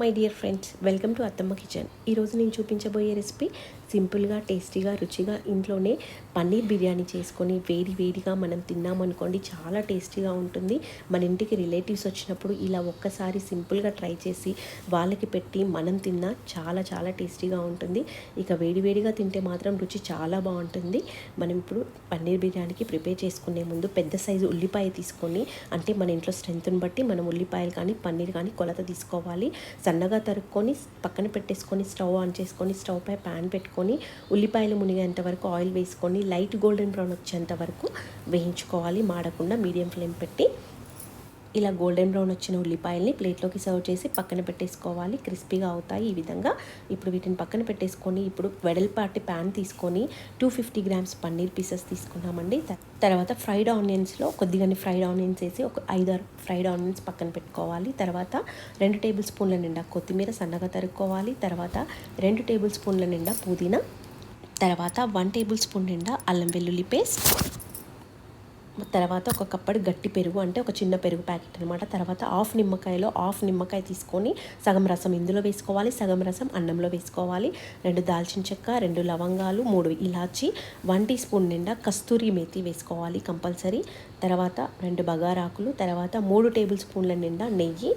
My dear friends welcome to Attamma kitchen ఈరోజు నేను చూపించబోయే రెసిపీ సింపుల్గా టేస్టీగా రుచిగా ఇంట్లోనే పన్నీర్ బిర్యానీ చేసుకొని వేడి వేడిగా మనం తిన్నామనుకోండి చాలా టేస్టీగా ఉంటుంది. మన ఇంటికి రిలేటివ్స్ వచ్చినప్పుడు ఇలా ఒక్కసారి సింపుల్గా ట్రై చేసి వాళ్ళకి పెట్టి మనం తిన్నా చాలా చాలా టేస్టీగా ఉంటుంది. ఇక వేడి వేడిగా తింటే మాత్రం రుచి చాలా బాగుంటుంది. మనం ఇప్పుడు పన్నీర్ బిర్యానీకి ప్రిపేర్ చేసుకునే ముందు పెద్ద సైజు ఉల్లిపాయ తీసుకొని అంటే మన ఇంట్లో స్ట్రెంత్ని బట్టి మనం ఉల్లిపాయలు కానీ పన్నీర్ కానీ కొలత తీసుకోవాలి. సన్నగా తరుక్కొని పక్కన పెట్టేసుకొని స్టవ్ ఆన్ చేసుకొని స్టవ్ పై ప్యాన్ పెట్టుకొని ఉల్లిపాయలు మునిగేంత వరకు ఆయిల్ వేసుకొని లైట్ గోల్డెన్ బ్రౌన్ వచ్చేంత వరకు వేయించుకోవాలి మాడకుండా మీడియం ఫ్లేమ్ పెట్టి. ఇలా గోల్డెన్ బ్రౌన్ వచ్చిన ఉల్లిపాయల్ని ప్లేట్లోకి సర్వ్ చేసి పక్కన పెట్టేసుకోవాలి. క్రిస్పీగా అవుతాయి ఈ విధంగా. ఇప్పుడు వీటిని పక్కన పెట్టేసుకొని ఇప్పుడు వెడల్పాటి ప్యాన్ తీసుకొని two fifty grams paneer pieces తీసుకున్నామండి. తర్వాత ఫ్రైడ్ ఆనియన్స్లో కొద్దిగా ఫ్రైడ్ ఆనియన్స్ వేసి ఒక ఐదారు ఫ్రైడ్ ఆనియన్స్ పక్కన పెట్టుకోవాలి. తర్వాత రెండు టేబుల్ స్పూన్ల నిండా కొత్తిమీర సన్నగా తరుక్కోవాలి. తర్వాత రెండు టేబుల్ స్పూన్ల నిండా పుదీనా. తర్వాత వన్ టేబుల్ స్పూన్ నిండా అల్లం వెల్లుల్లి పేస్ట్. తర్వాత ఒక కప్పటి గట్టి పెరుగు అంటే ఒక చిన్న పెరుగు ప్యాకెట్ అనమాట తర్వాత హాఫ్ నిమ్మకాయలో హాఫ్ నిమ్మకాయ తీసుకొని సగం రసం ఇందులో వేసుకోవాలి సగం రసం అన్నంలో వేసుకోవాలి. రెండు దాల్చిన చెక్క రెండు లవంగాలు మూడు ఇలాచి వన్ టీ స్పూన్ నిండా కస్తూరి మేతి వేసుకోవాలి కంపల్సరీ. తర్వాత రెండు బగారాకులు తర్వాత మూడు టేబుల్ స్పూన్ల నిండా నెయ్యి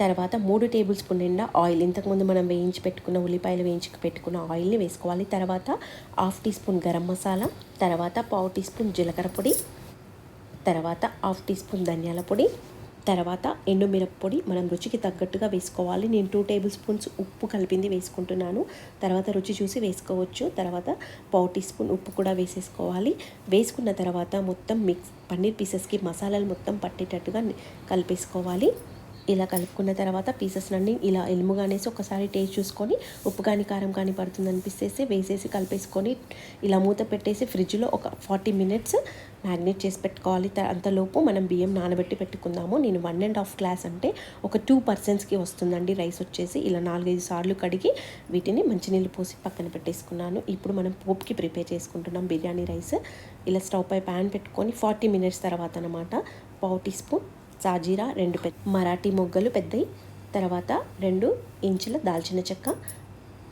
తర్వాత మూడు టేబుల్ స్పూన్ నిండా ఆయిల్. ఇంతకుముందు మనం వేయించి పెట్టుకున్న ఉల్లిపాయలు వేయించి పెట్టుకున్న ఆయిల్ని వేసుకోవాలి. తర్వాత half teaspoon garam masala తర్వాత పావు టీ స్పూన్ జీలకర్ర పొడి తర్వాత హాఫ్ టీ స్పూన్ ధనియాల పొడి తర్వాత ఎండుమిరప్పొడి మనం రుచికి తగ్గట్టుగా వేసుకోవాలి. నేను టూ టేబుల్ స్పూన్స్ ఉప్పు కలిపింది వేసుకుంటున్నాను. తర్వాత రుచి చూసి వేసుకోవచ్చు. తర్వాత పావు టీ స్పూన్ ఉప్పు కూడా వేసేసుకోవాలి. వేసుకున్న తర్వాత మొత్తం మిక్స్ పన్నీర్ పీసెస్కి మసాలాలు మొత్తం పట్టేటట్టుగా కలిపేసుకోవాలి. ఇలా కలుపుకున్న తర్వాత పీసెస్ అన్నీ ఇలా ఎలుముగానేసి ఒకసారి టేస్ట్ చూసుకొని ఉప్పు కానీ కారం కానీ పడుతుంది అనిపిస్తేసి వేసేసి కలిపేసుకొని ఇలా మూత పెట్టేసి ఫ్రిడ్జ్లో ఒక ఫార్టీ మినిట్స్ మ్యాగ్నేట్ చేసి పెట్టుకోవాలి. అంతలోపు మనం బియ్యం నానబెట్టి పెట్టుకుందాము. నేను వన్ అండ్ హాఫ్ గ్లాస్ అంటే ఒక టూ పర్సెంట్స్కి వస్తుందండి రైస్ వచ్చేసి. ఇలా నాలుగైదు సార్లు కడిగి వీటిని మంచినీళ్ళు పోసి పక్కన పెట్టేసుకున్నాను. ఇప్పుడు మనం పోప్కి ప్రిపేర్ చేసుకుంటున్నాం బిర్యానీ రైస్ ఇలా స్టవ్ పై ప్యాన్ పెట్టుకొని ఫార్టీ మినిట్స్ తర్వాత అనమాట పావు టీ స్పూన్ సాజీరా రెండు పెద్ద మరాఠీ మొగ్గలు పెద్దవి తర్వాత రెండు ఇంచుల దాల్చిన చెక్క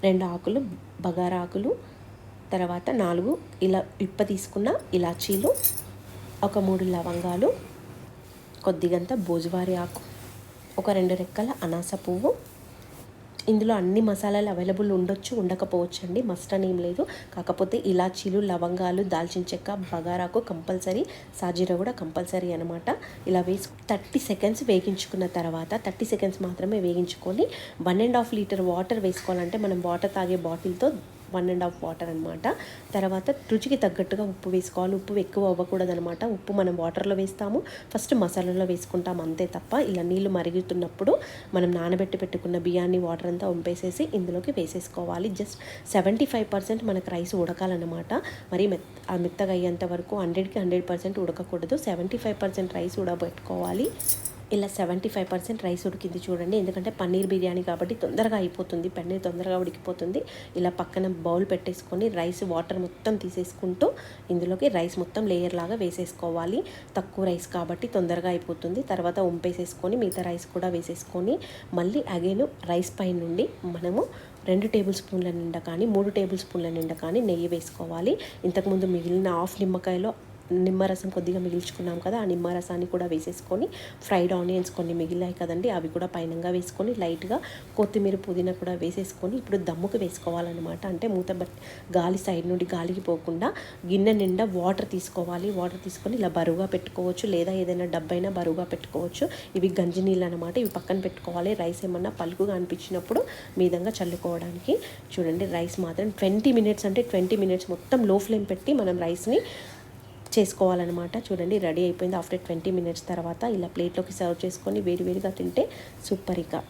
రెండు ఆకులు బగారా ఆకులు తర్వాత నాలుగు ఇలా ఇప్ప తీసుకున్న ఇలాచీలు ఒక మూడు లవంగాలు కొద్దిగంత భోజువారి ఆకు ఒక రెండు రెక్కల అనాస పువ్వు. ఇందులో అన్ని మసాలాలు అవైలబుల్ ఉండొచ్చు ఉండకపోవచ్చు అండి మస్ట్ అని ఏం లేదు. కాకపోతే ఇలాచీలు లవంగాలు దాల్చిన చెక్క బగారాకు కంపల్సరీ సాజీరా కూడా కంపల్సరీ అనమాట ఇలా వేసి థర్టీ సెకండ్స్ వేగించుకున్న తర్వాత థర్టీ సెకండ్స్ మాత్రమే వేగించుకొని one and half litre water వేసుకోవాలంటే మనం వాటర్ తాగే బాటిల్తో వన్ అండ్ హాఫ్ వాటర్ అనమాట తర్వాత రుచికి తగ్గట్టుగా ఉప్పు వేసుకోవాలి. ఉప్పు ఎక్కువ అవ్వకూడదు అనమాట ఉప్పు మనం వాటర్లో వేస్తాము. ఫస్ట్ మసాలాలో వేసుకుంటాం అంతే తప్ప ఇలా నీళ్ళు మరుగుతున్నప్పుడు మనం నానబెట్టి పెట్టుకున్న బియ్యాన్ని వాటర్ అంతా ఉంపేసేసి ఇందులోకి వేసేసుకోవాలి. జస్ట్ సెవెంటీ ఫైవ్ పర్సెంట్ మనకు రైస్ ఉడకాలన్నమాట. మరి మెత్త మెత్తగా అయ్యేంత వరకు హండ్రెడ్కి హండ్రెడ్ పర్సెంట్ ఉడకకూడదు. సెవెంటీ ఫైవ్ పర్సెంట్ రైస్ ఉడబెట్టుకోవాలి. ఇలా సెవెంటీ ఫైవ్ పర్సెంట్ రైస్ ఉడికింది చూడండి. ఎందుకంటే పన్నీర్ బిర్యానీ కాబట్టి తొందరగా అయిపోతుంది. పన్నీర్ తొందరగా ఉడికిపోతుంది. ఇలా పక్కన బౌల్ పెట్టేసుకొని రైస్ వాటర్ మొత్తం తీసేసుకుంటూ ఇందులోకి రైస్ మొత్తం లేయర్ లాగా వేసేసుకోవాలి. తక్కువ రైస్ కాబట్టి తొందరగా అయిపోతుంది. తర్వాత ఉంపేసేసుకొని మిగతా రైస్ కూడా వేసేసుకొని మళ్ళీ అగైన్ రైస్ పైన నుండి మనము రెండు టేబుల్ స్పూన్ల నిండా కానీ మూడు టేబుల్ స్పూన్ల నిండా కానీ నెయ్యి వేసుకోవాలి. ఇంతకుముందు మిగిలిన హాఫ్ నిమ్మకాయలో నిమ్మరసం కొద్దిగా మిగిల్చుకున్నాం కదా ఆ నిమ్మరసాన్ని కూడా వేసేసుకొని ఫ్రైడ్ ఆనియన్స్ కొన్ని మిగిలాయి కదండి అవి కూడా పైనంగా వేసుకొని లైట్గా కొత్తిమీర పుదీనా కూడా వేసేసుకొని ఇప్పుడు దమ్ముకు వేసుకోవాలన్నమాట. అంటే మూత గాలి సైడ్ నుండి గాలికి పోకుండా గిన్నె నిండా వాటర్ తీసుకోవాలి. వాటర్ తీసుకొని ఇలా బరువుగా పెట్టుకోవచ్చు లేదా ఏదైనా డబ్బైనా బరువుగా పెట్టుకోవచ్చు. ఇవి గంజి నీళ్ళు అనమాట ఇవి పక్కన పెట్టుకోవాలి. రైస్ ఏమన్నా పలుకుగా అనిపించినప్పుడు మీదంగా చల్లుకోవడానికి. చూడండి రైస్ మాత్రం ట్వంటీ మినిట్స్ అంటే ట్వంటీ మినిట్స్ మొత్తం లో ఫ్లేమ్ పెట్టి మనం రైస్ని చేసుకోవాలన్నమాట. చూడండి రెడీ అయిపోయింది. ఆఫ్టర్ ట్వంటీ మినిట్స్ తర్వాత ఇలా ప్లేట్లోకి సర్వ్ చేసుకొని వేడివేడిగా తింటే సూపర్ ఇక.